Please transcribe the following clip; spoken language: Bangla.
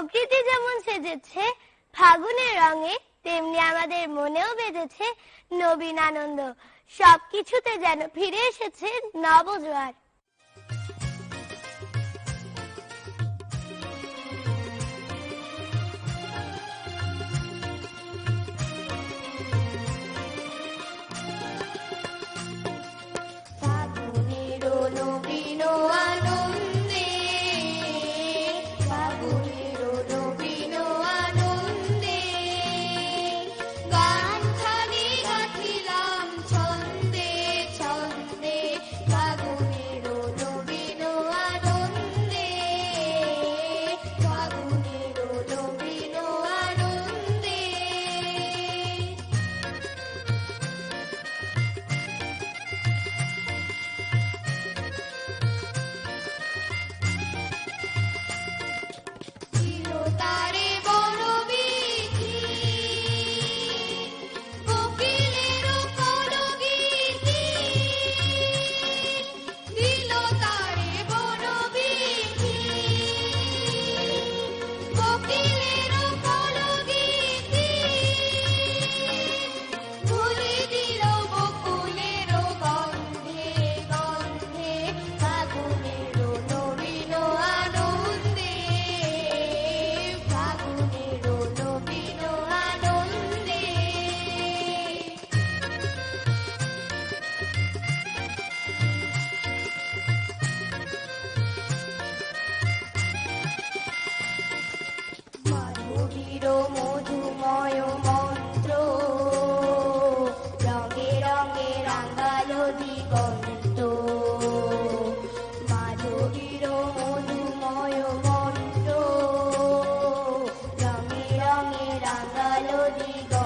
প্রকৃতি যেমন সেজেছে, ফাগুনের রঙে, তেমনি আমাদের মনেও বেজেছে নবীন আনন্দ। সবকিছুতে যেন ফিরে এসেছে নবজোয়ার। চির মধুময় মন্ত্র। রঙে রঙে রাঙালো দিগন্ত। মাধবীর মধুময় মন্ত্র। রঙে রঙে রাঙালো দিগন্ত।